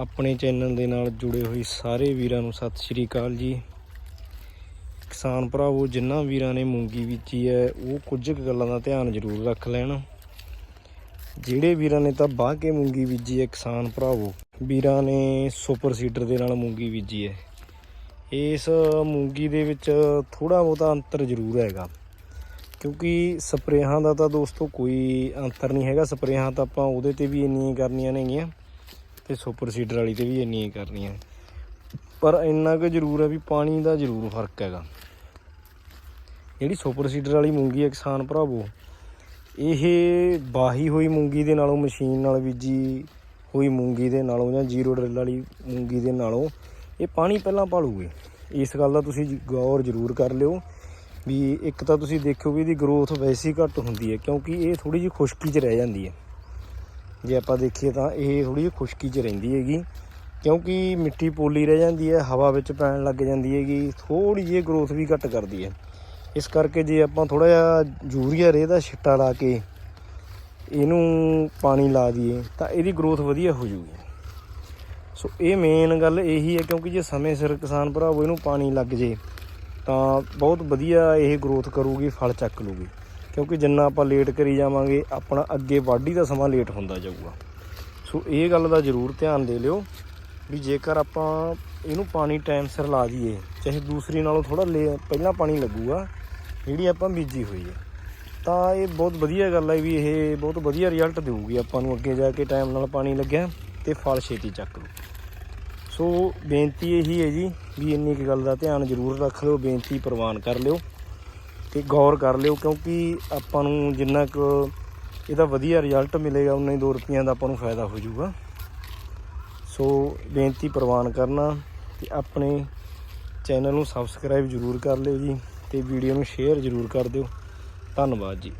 ਆਪਣੇ ਚੈਨਲ ਦੇ ਨਾਲ ਜੁੜੇ ਹੋਏ ਸਾਰੇ ਵੀਰਾਂ ਨੂੰ ਸਤਿ ਸ਼੍ਰੀ ਅਕਾਲ ਜੀ। ਕਿਸਾਨ ਭਰਾਵੋ ਜਿਨ੍ਹਾਂ ਵੀਰਾਂ ਨੇ ਮੂੰਗੀ ਬੀਜੀ ਹੈ, ਉਹ ਕੁਝ ਕੁ ਗੱਲਾਂ ਦਾ ਧਿਆਨ ਜ਼ਰੂਰ ਰੱਖ ਲੈਣ। ਜਿਹੜੇ ਵੀਰਾਂ ਨੇ ਤਾਂ ਬਾਹ ਕੇ ਮੂੰਗੀ ਬੀਜੀ ਹੈ, ਕਿਸਾਨ ਭਰਾਵੋ, ਵੀਰਾਂ ਨੇ ਸੁਪਰ ਸੀਡਰ ਦੇ ਨਾਲ ਮੂੰਗੀ ਬੀਜੀ ਹੈ। ਇਸ ਮੂੰਗੀ ਦੇ ਵਿੱਚ ਥੋੜਾ ਬਹੁਤਾ ਅੰਤਰ ਜ਼ਰੂਰ ਹੈਗਾ। ਕਿਉਂਕਿ ਸਪਰੇਹਾਂ ਦਾ ਤਾਂ ਦੋਸਤੋ ਕੋਈ ਅੰਤਰ ਨਹੀਂ ਹੈਗਾ। ਸਪਰੇਹਾਂ ਤਾਂ ਆਪਾਂ ਉਹਦੇ ਤੇ ਵੀ ਇੰਨੀਆਂ ਹੀ ਕਰਨੀਆਂ ਨੇਗੀਆਂ। ਤੇ ਸੁਪਰ ਸੀਡਰ ਵਾਲੀ ਤੇ ਵੀ ਇੰਨੀਆਂ ਹੀ ਕਰਨੀਆਂ। ਪਰ ਇੰਨਾ ਕੁ ਜ਼ਰੂਰ ਹੈ ਵੀ ਪਾਣੀ ਦਾ ਜ਼ਰੂਰ ਫ਼ਰਕ ਹੈਗਾ। ਜਿਹੜੀ ਸੁਪਰ ਸੀਡਰ ਵਾਲੀ ਮੂੰਗੀ ਹੈ ਕਿਸਾਨ ਭਰਾਵੋ, ਇਹ ਬਾਹੀ ਹੋਈ ਮੂੰਗੀ ਦੇ ਨਾਲੋਂ, ਮਸ਼ੀਨ ਨਾਲ ਬੀਜੀ ਹੋਈ ਮੂੰਗੀ ਦੇ ਨਾਲੋਂ ਜਾਂ ਜ਼ੀਰੋ ਡਰਿਲ ਵਾਲੀ ਮੂੰਗੀ ਦੇ ਨਾਲੋਂ ਇਹ ਪਾਣੀ ਪਹਿਲਾਂ ਭਾਲੂਗੇ। ਇਸ ਗੱਲ ਦਾ ਤੁਸੀਂ ਗੌਰ ਜ਼ਰੂਰ ਕਰ ਲਿਓ ਵੀ ਇੱਕ ਤਾਂ ਤੁਸੀਂ ਦੇਖਿਓ ਵੀ ਇਹਦੀ ਗਰੋਥ ਵੈਸੇ ਹੀ ਘੱਟ ਹੁੰਦੀ ਹੈ ਕਿਉਂਕਿ ਇਹ ਥੋੜੀ ਜਿਹੀ ਖੁਸ਼ਕੀ 'ਚ ਰਹਿ ਜਾਂਦੀ ਹੈ। ਜੇ ਆਪਾਂ ਦੇਖੀਏ ਤਾਂ ਇਹ ਥੋੜੀ ਜਿਹੀ ਖੁਸ਼ਕੀ 'ਚ ਰਹਿੰਦੀ ਹੈਗੀ, ਕਿਉਂਕਿ ਮਿੱਟੀ ਪੋਲੀ ਰਹਿ ਜਾਂਦੀ ਹੈ, ਹਵਾ ਵਿੱਚ ਪੈਣ ਲੱਗ ਜਾਂਦੀ ਹੈਗੀ ਥੋੜੀ ਜਿਹੀ ਗਰੋਥ ਵੀ ਘੱਟ ਕਰਦੀ ਹੈ। ਇਸ ਕਰਕੇ ਜੇ ਆਪਾਂ ਥੋੜਾ ਜਿਹਾ ਯੂਰੀਆ ਰੇ ਦਾ ਛਿੱਟਾ ਲਾ ਕੇ ਇਹਨੂੰ ਪਾਣੀ ਲਾ ਦਈਏ, ਤਾਂ ਇਹਦੀ ਗਰੋਥ ਵਧੀਆ ਹੋ ਜੂਗੀ। ਸੋ ਇਹ ਮੇਨ ਗੱਲ ਇਹੀ ਹੈ, ਕਿਉਂਕਿ ਜੇ ਸਮੇਂ ਸਿਰ ਕਿਸਾਨ ਭਰਾਵੋ ਇਹਨੂੰ ਪਾਣੀ ਲੱਗ ਜੇ, ਤਾਂ ਬਹੁਤ ਵਧੀਆ ਇਹ ਗਰੋਥ ਕਰੂਗੀ, ਫਲ ਚੱਕ ਲੂਗੀ। ਕਿਉਂਕਿ ਜਿੰਨਾ ਆਪਾਂ ਲੇਟ ਕਰੀ ਜਾਵਾਂਗੇ, ਆਪਣਾ ਅੱਗੇ ਵਾਢੀ ਦਾ ਸਮਾਂ ਲੇਟ ਹੁੰਦਾ ਜਾਊਗਾ। ਸੋ ਇਹ ਗੱਲ ਦਾ ਜ਼ਰੂਰ ਧਿਆਨ ਦੇ ਲਿਓ ਵੀ ਜੇਕਰ ਆਪਾਂ ਇਹਨੂੰ ਪਾਣੀ ਟਾਈਮ ਸਿਰ ਲਾ ਦਈਏ ਚਾਹੇ ਦੂਸਰੀ ਨਾਲੋਂ ਥੋੜਾ ਪਹਿਲਾਂ ਪਾਣੀ ਲੱਗੂਗਾ, ਜਿਹੜੀ ਆਪਾਂ ਬੀਜੀ ਹੋਈ ਹੈ। ਤਾਂ ਇਹ ਬਹੁਤ ਵਧੀਆ ਗੱਲ ਹੈ ਵੀ ਇਹ ਬਹੁਤ ਵਧੀਆ ਰਿਜ਼ਲਟ ਦੇਊਗੀ ਆਪਾਂ ਨੂੰ ਅੱਗੇ ਜਾ ਕੇ ਟਾਈਮ ਨਾਲ ਪਾਣੀ ਲੱਗਿਆ ਤੇ ਫਲ ਛੇਤੀ ਚੱਕ ਲਓ। ਸੋ ਬੇਨਤੀ ਇਹੀ ਹੈ ਜੀ ਵੀ ਇੰਨੀ ਕੁ ਗੱਲ ਦਾ ਧਿਆਨ ਜ਼ਰੂਰ ਰੱਖ ਲਿਓ, ਬੇਨਤੀ ਪ੍ਰਵਾਨ ਕਰ ਲਿਓ। ਤੇ ਗੌਰ ਕਰ ਲਿਓ, ਕਿਉਂਕਿ ਆਪਾਂ ਨੂੰ ਜਿੰਨਾ ਕੁ ਇਹਦਾ ਵਧੀਆ ਰਿਜ਼ਲਟ ਮਿਲੇਗਾ, ਉਨਾ ਹੀ 2 ਰੁਪਈਆਂ ਦਾ ਆਪਾਂ ਨੂੰ ਫਾਇਦਾ ਹੋ ਜਾਊਗਾ। ਸੋ ਬੇਨਤੀ ਪ੍ਰਵਾਨ ਕਰਨਾ ਤੇ ਆਪਣੇ ਚੈਨਲ ਨੂੰ ਸਬਸਕ੍ਰਾਈਬ ਜ਼ਰੂਰ ਕਰ ਲਿਓ ਜੀ ਤੇ ਵੀਡੀਓ ਨੂੰ ਸ਼ੇਅਰ ਜ਼ਰੂਰ ਕਰ ਦਿਓ। ਧੰਨਵਾਦ ਜੀ।